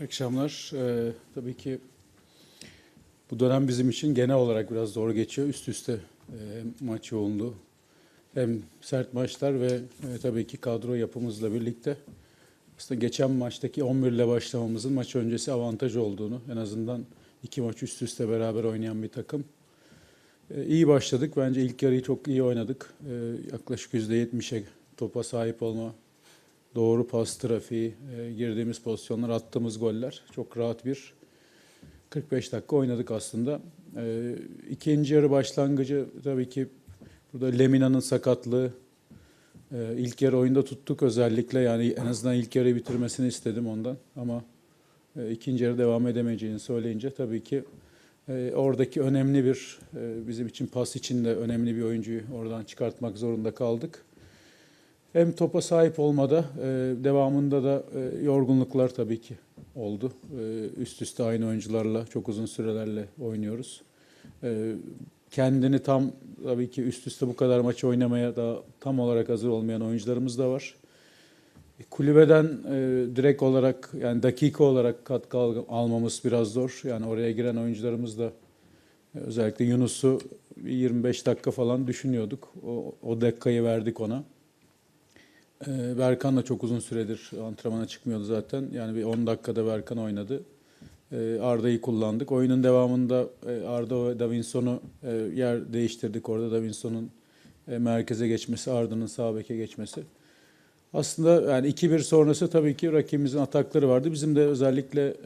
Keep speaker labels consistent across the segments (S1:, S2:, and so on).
S1: İyi akşamlar. Ee, tabii ki bu dönem bizim için genel olarak biraz zor geçiyor. Üst üste e, maç yoğunluğu. Hem sert maçlar ve e, tabii ki kadro yapımızla birlikte aslında geçen maçtaki 11 ile başlamamızın maç öncesi avantaj olduğunu, en azından iki maç üst üste beraber oynayan bir takım. E, iyi başladık. Bence ilk yarıyı çok iyi oynadık. E, yaklaşık %70'e topa sahip olma doğru pas trafiği, e, girdiğimiz pozisyonlar, attığımız goller çok rahat bir 45 dakika oynadık aslında. E, ikinci yarı başlangıcı tabii ki burada Lemina'nın sakatlığı e, ilk yarı oyunda tuttuk özellikle yani en azından ilk yarıyı bitirmesini istedim ondan ama e, ikinci yarı devam edemeyeceğini söyleyince tabii ki e, oradaki önemli bir e, bizim için pas için de önemli bir oyuncuyu oradan çıkartmak zorunda kaldık. Hem topa sahip olmada, e, devamında da e, yorgunluklar tabii ki oldu. E, üst üste aynı oyuncularla çok uzun sürelerle oynuyoruz. Kendini tam tabii ki üst üste bu kadar maç oynamaya da tam olarak hazır olmayan oyuncularımız da var. Kulübeden e, direkt olarak yani dakika olarak katkı al- almamız biraz zor. Yani oraya giren oyuncularımız da özellikle Yunus'u bir 25 dakika falan düşünüyorduk. O, o dakikayı verdik ona. Ee, Berkan da çok uzun süredir antrenmana çıkmıyordu zaten. Yani bir 10 dakikada Berkan oynadı. Ee, Arda'yı kullandık. Oyunun devamında e, Arda ve Davinson'u e, yer değiştirdik. Orada Davinson'un e, merkeze geçmesi, Arda'nın sağ beke geçmesi. Aslında yani 2-1 sonrası tabii ki rakibimizin atakları vardı. Bizim de özellikle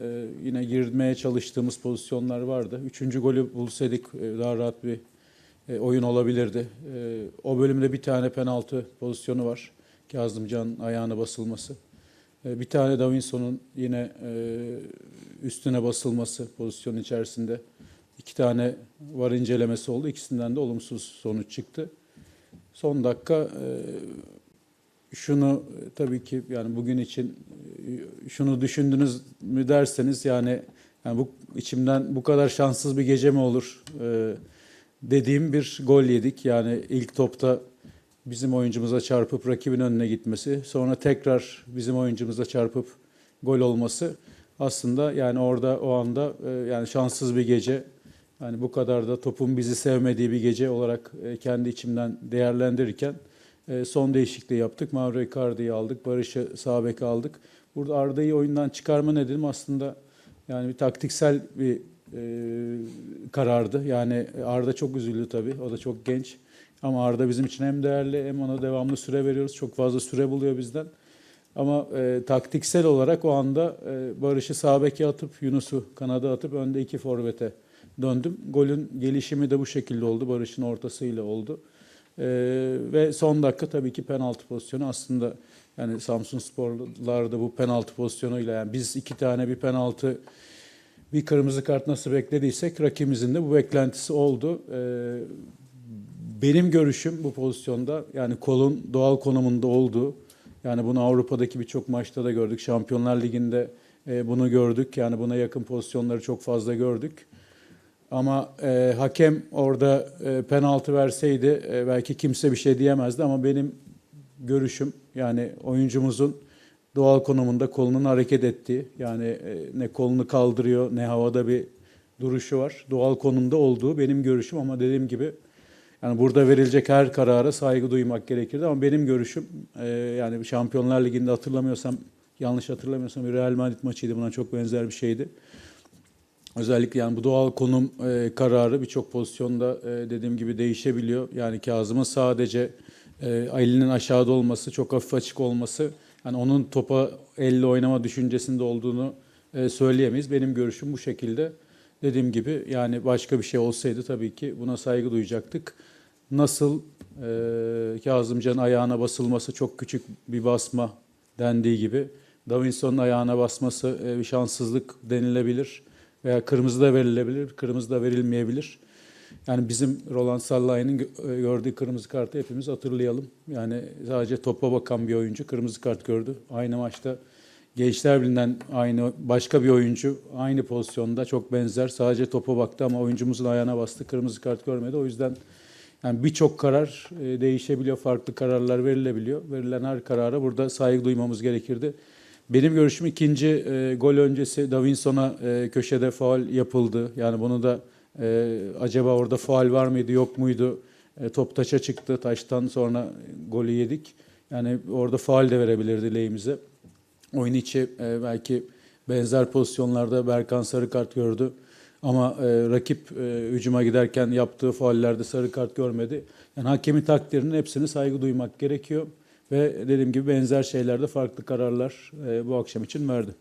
S1: yine girmeye çalıştığımız pozisyonlar vardı. Üçüncü golü bulsaydık daha rahat bir oyun olabilirdi. O bölümde bir tane penaltı pozisyonu var. Kazımcan ayağına basılması. E, Bir tane Davinson'un yine e, üstüne basılması pozisyon içerisinde. iki tane var incelemesi oldu. İkisinden de olumsuz sonuç çıktı. Son dakika e, şunu tabii ki yani bugün için şunu düşündünüz mü derseniz yani yani bu içimden bu kadar şanssız bir gece mi olur dediğim bir gol yedik. Yani ilk topta bizim oyuncumuza çarpıp rakibin önüne gitmesi, sonra tekrar bizim oyuncumuza çarpıp gol olması aslında yani orada o anda e, yani şanssız bir gece. Yani bu kadar da topun bizi sevmediği bir gece olarak e, kendi içimden değerlendirirken e, son değişikliği yaptık. Mauro Icardi'yi aldık, Barış'ı sağ beke aldık. Burada Arda'yı oyundan çıkarma nedenim aslında yani bir taktiksel bir e, karardı. Yani Arda çok üzüldü tabii. O da çok genç. Ama Arda bizim için hem değerli hem ona devamlı süre veriyoruz. Çok fazla süre buluyor bizden. Ama e, taktiksel olarak o anda e, Barış'ı sağ beke atıp Yunus'u kanada atıp önde iki forvete döndüm. Golün gelişimi de bu şekilde oldu. Barış'ın ortasıyla oldu. E, ve son dakika tabii ki penaltı pozisyonu aslında yani Samsun Sporlarda bu penaltı pozisyonuyla yani biz iki tane bir penaltı bir kırmızı kart nasıl beklediysek rakibimizin de bu beklentisi oldu. Ee, benim görüşüm bu pozisyonda yani kolun doğal konumunda olduğu. Yani bunu Avrupa'daki birçok maçta da gördük. Şampiyonlar Ligi'nde e, bunu gördük. Yani buna yakın pozisyonları çok fazla gördük. Ama e, hakem orada e, penaltı verseydi e, belki kimse bir şey diyemezdi ama benim görüşüm yani oyuncumuzun doğal konumunda kolunun hareket ettiği yani e, ne kolunu kaldırıyor ne havada bir duruşu var. Doğal konumda olduğu benim görüşüm ama dediğim gibi yani burada verilecek her karara saygı duymak gerekirdi ama benim görüşüm e, yani Şampiyonlar Ligi'nde hatırlamıyorsam yanlış hatırlamıyorsam bir Real Madrid maçıydı buna çok benzer bir şeydi. Özellikle yani bu doğal konum e, kararı birçok pozisyonda e, dediğim gibi değişebiliyor. Yani Kazım'ın sadece e, elinin aşağıda olması, çok hafif açık olması, yani onun topa elle oynama düşüncesinde olduğunu e, söyleyemeyiz. Benim görüşüm bu şekilde. Dediğim gibi yani başka bir şey olsaydı tabii ki buna saygı duyacaktık. Nasıl e, Kazımcan'ın ayağına basılması çok küçük bir basma dendiği gibi Davinson'un ayağına basması e, bir şanssızlık denilebilir veya kırmızı da verilebilir, kırmızı da verilmeyebilir. Yani bizim Roland Sallay'ın gö- gördüğü kırmızı kartı hepimiz hatırlayalım. Yani sadece topa bakan bir oyuncu kırmızı kart gördü. Aynı maçta Gençler Birliği'nden aynı başka bir oyuncu aynı pozisyonda çok benzer. Sadece topa baktı ama oyuncumuzun ayağına bastı. Kırmızı kart görmedi. O yüzden yani birçok karar e, değişebiliyor. Farklı kararlar verilebiliyor. Verilen her karara burada saygı duymamız gerekirdi. Benim görüşüm ikinci e, gol öncesi Davinson'a e, köşede faul yapıldı. Yani bunu da e, acaba orada faul var mıydı yok muydu? E, top taça çıktı. Taştan sonra golü yedik. Yani orada faul de verebilirdi lehimize. Oyun içi e, belki benzer pozisyonlarda Berkan sarı kart gördü. Ama e, rakip e, hücuma giderken yaptığı faullerde sarı kart görmedi. Yani hakemin takdirinin hepsine saygı duymak gerekiyor. Ve dediğim gibi benzer şeylerde farklı kararlar e, bu akşam için verdi.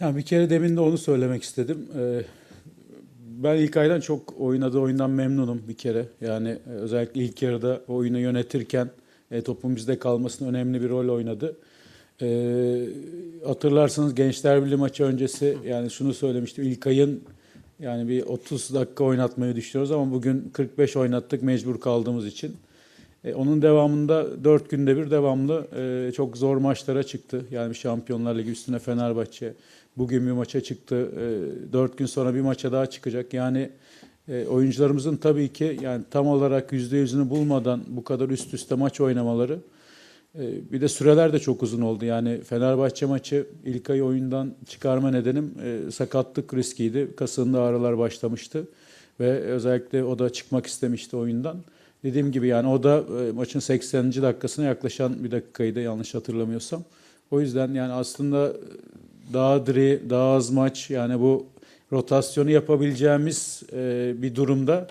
S1: Yani bir kere demin de onu söylemek istedim. E, ben ilk aydan çok oynadığı oyundan memnunum bir kere. Yani e, özellikle ilk yarıda oyunu yönetirken e, topun bizde kalmasının önemli bir rol oynadı. E, hatırlarsanız Gençler Birliği maçı öncesi yani şunu söylemiştim. İlk ayın yani bir 30 dakika oynatmayı düşünüyoruz ama bugün 45 oynattık mecbur kaldığımız için. E, onun devamında 4 günde bir devamlı e, çok zor maçlara çıktı. Yani Şampiyonlar Ligi üstüne Fenerbahçe bugün bir maça çıktı. E, 4 gün sonra bir maça daha çıkacak. Yani e, oyuncularımızın tabii ki yani tam olarak %100'ünü bulmadan bu kadar üst üste maç oynamaları bir de süreler de çok uzun oldu. Yani Fenerbahçe maçı ilk ay oyundan çıkarma nedenim e, sakatlık riskiydi. Kasığında ağrılar başlamıştı ve özellikle o da çıkmak istemişti oyundan. Dediğim gibi yani o da e, maçın 80. dakikasına yaklaşan bir dakikaydı yanlış hatırlamıyorsam. O yüzden yani aslında daha diri, daha az maç yani bu rotasyonu yapabileceğimiz e, bir durumda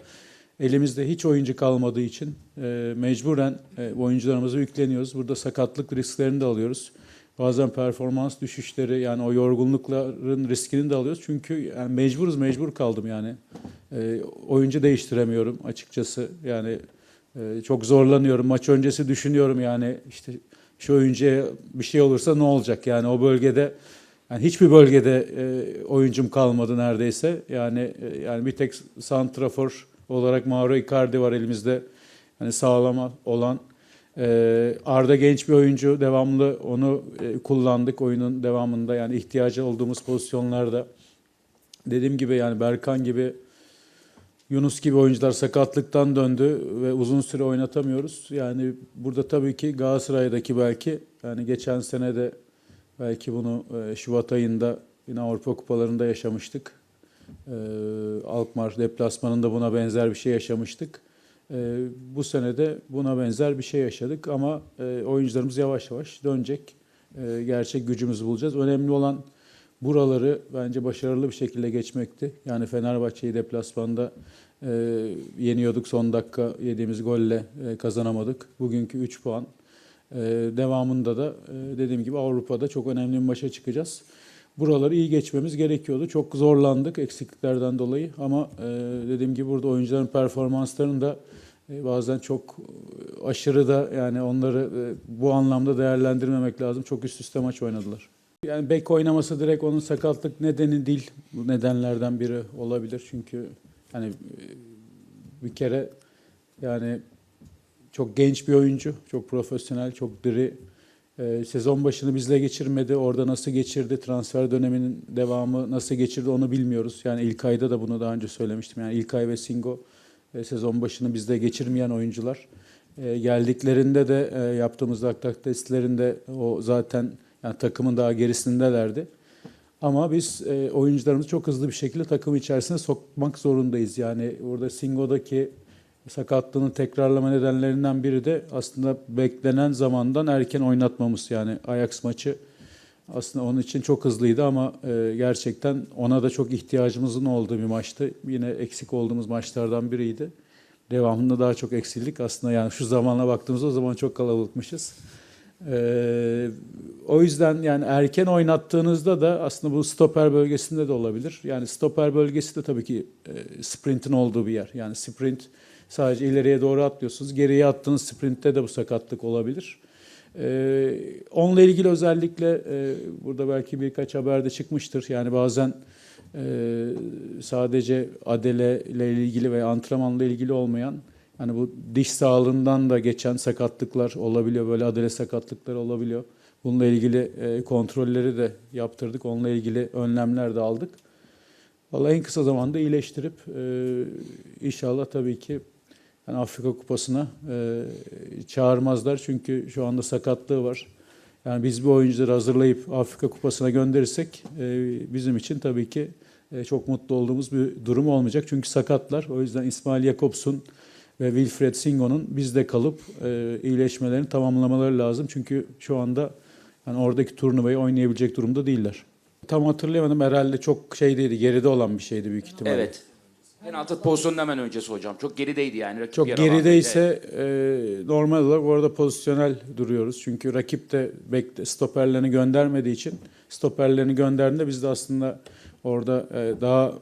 S1: elimizde hiç oyuncu kalmadığı için e, mecburen e, oyuncularımıza yükleniyoruz. Burada sakatlık risklerini de alıyoruz. Bazen performans düşüşleri yani o yorgunlukların riskini de alıyoruz. Çünkü yani mecburuz, mecbur kaldım yani. E, oyuncu değiştiremiyorum açıkçası. Yani e, çok zorlanıyorum. Maç öncesi düşünüyorum yani işte şu oyuncuya bir şey olursa ne olacak? Yani o bölgede yani hiçbir bölgede e, oyuncum kalmadı neredeyse. Yani e, yani bir tek santrafor olarak Mauro Icardi var elimizde. Hani sağlama olan. E, Arda genç bir oyuncu. Devamlı onu e, kullandık oyunun devamında. Yani ihtiyacı olduğumuz pozisyonlarda. Dediğim gibi yani Berkan gibi Yunus gibi oyuncular sakatlıktan döndü ve uzun süre oynatamıyoruz. Yani burada tabii ki Galatasaray'daki belki yani geçen sene de belki bunu e, Şubat ayında yine Avrupa Kupalarında yaşamıştık. E, Alkmaar deplasmanında buna benzer bir şey yaşamıştık. E, bu sene de buna benzer bir şey yaşadık ama e, oyuncularımız yavaş yavaş dönecek. E, gerçek gücümüzü bulacağız. Önemli olan buraları bence başarılı bir şekilde geçmekti. Yani Fenerbahçe'yi deplasmanda e, yeniyorduk. Son dakika yediğimiz golle e, kazanamadık. Bugünkü 3 puan. E, devamında da e, dediğim gibi Avrupa'da çok önemli bir maça çıkacağız. Buraları iyi geçmemiz gerekiyordu. Çok zorlandık eksikliklerden dolayı ama e, dediğim gibi burada oyuncuların performanslarını da e, bazen çok aşırı da yani onları e, bu anlamda değerlendirmemek lazım. Çok üst üste maç oynadılar. Yani bek oynaması direkt onun sakatlık nedeni değil. Bu nedenlerden biri olabilir. Çünkü hani e, bir kere yani çok genç bir oyuncu, çok profesyonel, çok diri. Ee, sezon başını bizle geçirmedi. Orada nasıl geçirdi, transfer döneminin devamı nasıl geçirdi onu bilmiyoruz. Yani ilk ayda da bunu daha önce söylemiştim. Yani ilk ay ve Singo e, sezon başını bizde geçirmeyen oyuncular. E, geldiklerinde de e, yaptığımız laktak testlerinde o zaten yani takımın daha gerisindelerdi. Ama biz e, oyuncularımızı çok hızlı bir şekilde takım içerisine sokmak zorundayız. Yani burada Singo'daki sakatlığının tekrarlama nedenlerinden biri de aslında beklenen zamandan erken oynatmamız. Yani Ajax maçı aslında onun için çok hızlıydı ama e, gerçekten ona da çok ihtiyacımızın olduğu bir maçtı. Yine eksik olduğumuz maçlardan biriydi. Devamında daha çok eksildik. Aslında yani şu zamanla baktığımızda o zaman çok kalabalıkmışız. Ee, o yüzden yani erken oynattığınızda da aslında bu stoper bölgesinde de olabilir. Yani stoper bölgesi de tabii ki e, sprintin olduğu bir yer. Yani sprint sadece ileriye doğru atlıyorsunuz. Geriye attığınız sprintte de bu sakatlık olabilir. Ee, onunla ilgili özellikle e, burada belki birkaç haberde çıkmıştır. Yani bazen e, sadece adele ile ilgili veya antrenmanla ilgili olmayan yani bu diş sağlığından da geçen sakatlıklar olabiliyor. Böyle adele sakatlıkları olabiliyor. Bununla ilgili e, kontrolleri de yaptırdık. Onunla ilgili önlemler de aldık. Vallahi en kısa zamanda iyileştirip e, inşallah tabii ki yani Afrika Kupası'na e, çağırmazlar. Çünkü şu anda sakatlığı var. Yani biz bu oyuncuları hazırlayıp Afrika Kupası'na gönderirsek e, bizim için tabii ki e, çok mutlu olduğumuz bir durum olmayacak. Çünkü sakatlar. O yüzden İsmail Jakobs'un ve Wilfred Singo'nun bizde kalıp e, iyileşmelerini tamamlamaları lazım. Çünkü şu anda yani oradaki turnuvayı oynayabilecek durumda değiller. Tam hatırlayamadım. Herhalde çok şeydeydi, geride olan bir şeydi büyük ihtimalle.
S2: Evet. Penaltı pozisyonun hemen öncesi hocam. Çok gerideydi yani. Rakip
S1: Çok gerideyse e, normal olarak orada pozisyonel duruyoruz. Çünkü rakip de bekle, stoperlerini göndermediği için stoperlerini gönderdiğinde biz de aslında orada e, daha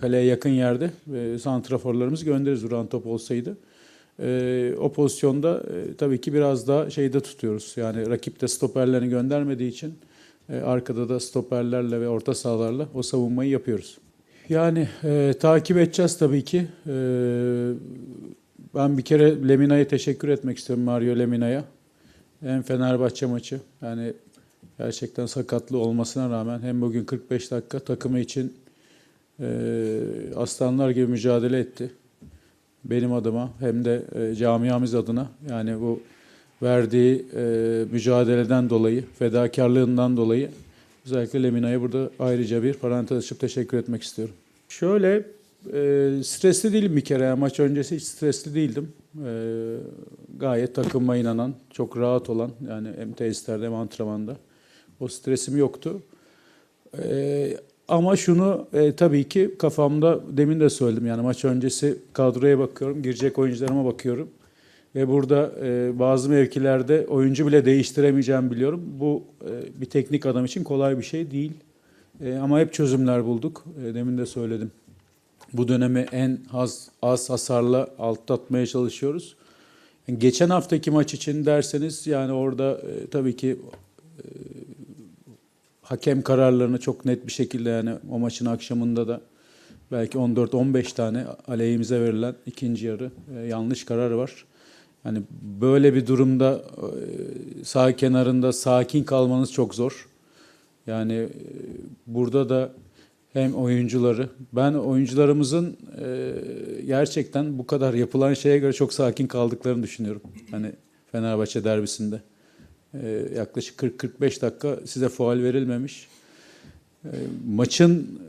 S1: kaleye yakın yerde e, santraforlarımızı göndeririz duran top olsaydı. E, o pozisyonda e, tabii ki biraz daha şeyde tutuyoruz. Yani rakip de stoperlerini göndermediği için e, arkada da stoperlerle ve orta sahalarla o savunmayı yapıyoruz. Yani e, takip edeceğiz tabii ki. E, ben bir kere Lemina'ya teşekkür etmek istiyorum Mario Lemina'ya. Hem Fenerbahçe maçı yani gerçekten sakatlı olmasına rağmen hem bugün 45 dakika takımı için e, aslanlar gibi mücadele etti. Benim adıma hem de e, camiamız adına yani bu verdiği e, mücadeleden dolayı, fedakarlığından dolayı özellikle Lemina'ya burada ayrıca bir parantez açıp teşekkür etmek istiyorum. Şöyle e, stresli değilim bir kere. Maç öncesi hiç stresli değildim. E, gayet takımıma inanan, çok rahat olan yani hem tesislerde hem antrenmanda. O stresim yoktu. E, ama şunu e, tabii ki kafamda demin de söyledim yani maç öncesi kadroya bakıyorum, girecek oyuncularıma bakıyorum. Ve burada e, bazı mevkilerde oyuncu bile değiştiremeyeceğim biliyorum. Bu e, bir teknik adam için kolay bir şey değil. E, ama hep çözümler bulduk. E, demin de söyledim. Bu dönemi en az, az hasarla atlatmaya çalışıyoruz. Yani geçen haftaki maç için derseniz yani orada e, tabii ki e, hakem kararlarını çok net bir şekilde yani o maçın akşamında da belki 14-15 tane aleyhimize verilen ikinci yarı e, yanlış karar var. Hani böyle bir durumda e, sağ kenarında sakin kalmanız çok zor. Yani e, burada da hem oyuncuları, ben oyuncularımızın e, gerçekten bu kadar yapılan şeye göre çok sakin kaldıklarını düşünüyorum. Hani Fenerbahçe derbisinde. Yaklaşık 40-45 dakika size faul verilmemiş. Maçın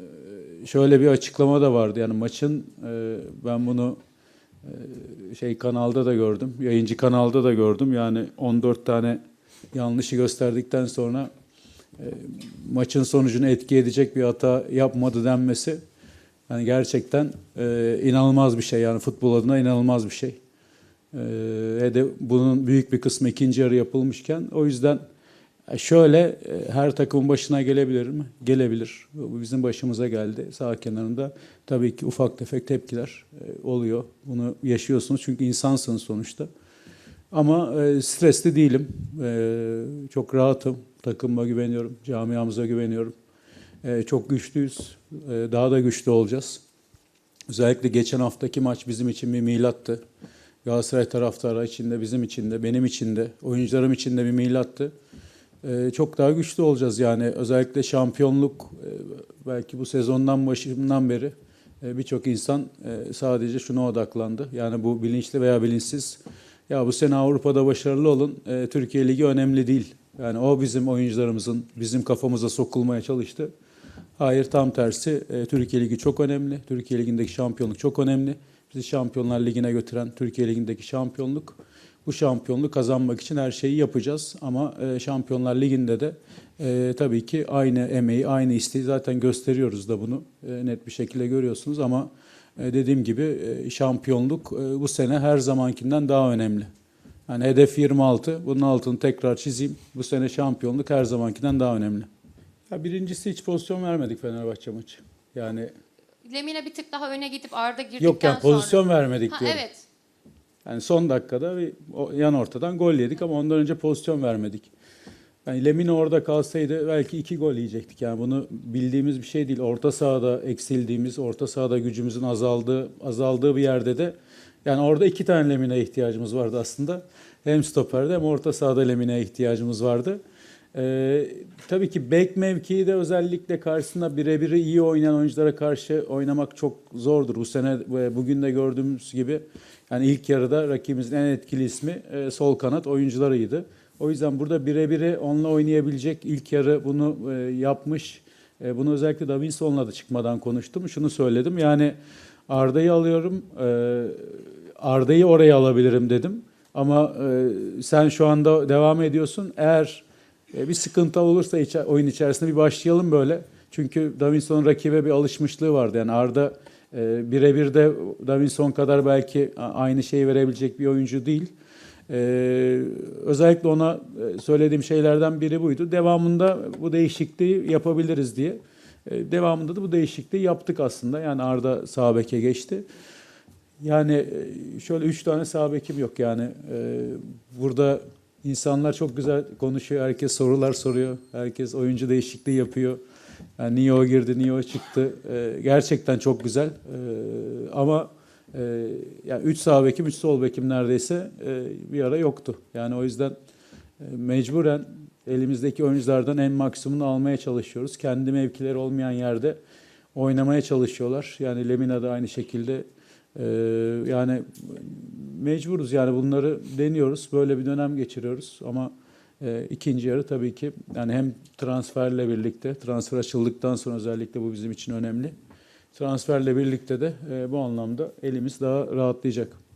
S1: şöyle bir açıklama da vardı. Yani maçın ben bunu şey kanalda da gördüm, yayıncı kanalda da gördüm. Yani 14 tane yanlışı gösterdikten sonra e, maçın sonucunu etki edecek bir hata yapmadı denmesi yani gerçekten e, inanılmaz bir şey. Yani futbol adına inanılmaz bir şey. E, ve de bunun büyük bir kısmı ikinci yarı yapılmışken o yüzden şöyle e, her takımın başına gelebilir mi? Gelebilir. Bu bizim başımıza geldi. Sağ kenarında tabii ki ufak tefek tepkiler e, oluyor. Bunu yaşıyorsunuz çünkü insansınız sonuçta. Ama e, stresli değilim. E, çok rahatım. Takımıma güveniyorum. Camiamıza güveniyorum. E, çok güçlüyüz. E, daha da güçlü olacağız. Özellikle geçen haftaki maç bizim için bir milattı. Galatasaray taraftarı için de, bizim için de, benim için de, oyuncularım için de bir milattı. Ee, çok daha güçlü olacağız yani özellikle şampiyonluk e, belki bu sezondan başından beri e, birçok insan e, sadece şuna odaklandı. Yani bu bilinçli veya bilinçsiz ya bu sene Avrupa'da başarılı olun Türkiye Ligi önemli değil. Yani o bizim oyuncularımızın bizim kafamıza sokulmaya çalıştı. Hayır tam tersi Türkiye Ligi çok önemli. Türkiye Ligi'ndeki şampiyonluk çok önemli. Bizi Şampiyonlar Ligi'ne götüren Türkiye Ligi'ndeki şampiyonluk bu şampiyonluğu kazanmak için her şeyi yapacağız. Ama e, Şampiyonlar Ligi'nde de e, tabii ki aynı emeği, aynı isteği zaten gösteriyoruz da bunu. E, net bir şekilde görüyorsunuz ama e, dediğim gibi e, şampiyonluk e, bu sene her zamankinden daha önemli. Yani hedef 26. Bunun altını tekrar çizeyim. Bu sene şampiyonluk her zamankinden daha önemli. Ya birincisi hiç pozisyon vermedik Fenerbahçe maçı. Yani
S3: Lemina bir tık daha öne gidip Arda girdikten
S1: yok yani
S3: sonra.
S1: pozisyon vermedik
S3: Ha,
S1: diyorum.
S3: evet.
S1: Yani son dakikada bir yan ortadan gol yedik ama ondan önce pozisyon vermedik. Yani Lemina orada kalsaydı belki iki gol yiyecektik. Yani bunu bildiğimiz bir şey değil. Orta sahada eksildiğimiz, orta sahada gücümüzün azaldığı azaldığı bir yerde de yani orada iki tane Lemina'ya ihtiyacımız vardı aslında. Hem stoperde hem orta sahada Lemina'ya ihtiyacımız vardı. Ee, tabii ki bek mevkii de özellikle karşısında birebir iyi oynayan oyunculara karşı oynamak çok zordur. Bu sene bugün de gördüğümüz gibi yani ilk yarıda rakibimizin en etkili ismi e, sol kanat oyuncularıydı. O yüzden burada birebiri onunla oynayabilecek ilk yarı bunu e, yapmış. E, bunu özellikle Davinson'la da çıkmadan konuştum. Şunu söyledim. Yani Arda'yı alıyorum. e, Arda'yı oraya alabilirim dedim. Ama e, sen şu anda devam ediyorsun. Eğer bir sıkıntı olursa oyun içerisinde bir başlayalım böyle. Çünkü Davinson'un rakibe bir alışmışlığı vardı. Yani Arda e, birebir de Davinson kadar belki aynı şeyi verebilecek bir oyuncu değil. Ee, özellikle ona e, söylediğim şeylerden biri buydu. Devamında bu değişikliği yapabiliriz diye. Devamında da bu değişikliği yaptık aslında. Yani Arda sağ beke geçti. Yani e, şöyle üç tane sağ bekim yok yani. Burada insanlar çok güzel konuşuyor. Herkes sorular soruyor. Herkes oyuncu değişikliği yapıyor. Yani niye o girdi, niye o çıktı. Ee, gerçekten çok güzel. Ee, ama e, yani 3 sağ bekim, 3 sol bekim neredeyse e, bir ara yoktu. Yani o yüzden e, mecburen elimizdeki oyunculardan en maksimumunu almaya çalışıyoruz. Kendi mevkileri olmayan yerde oynamaya çalışıyorlar. Yani Lemina da aynı şekilde e, yani mecburuz yani bunları deniyoruz. Böyle bir dönem geçiriyoruz ama e, ikinci yarı tabii ki yani hem transferle birlikte transfer açıldıktan sonra özellikle bu bizim için önemli. Transferle birlikte de e, bu anlamda elimiz daha rahatlayacak.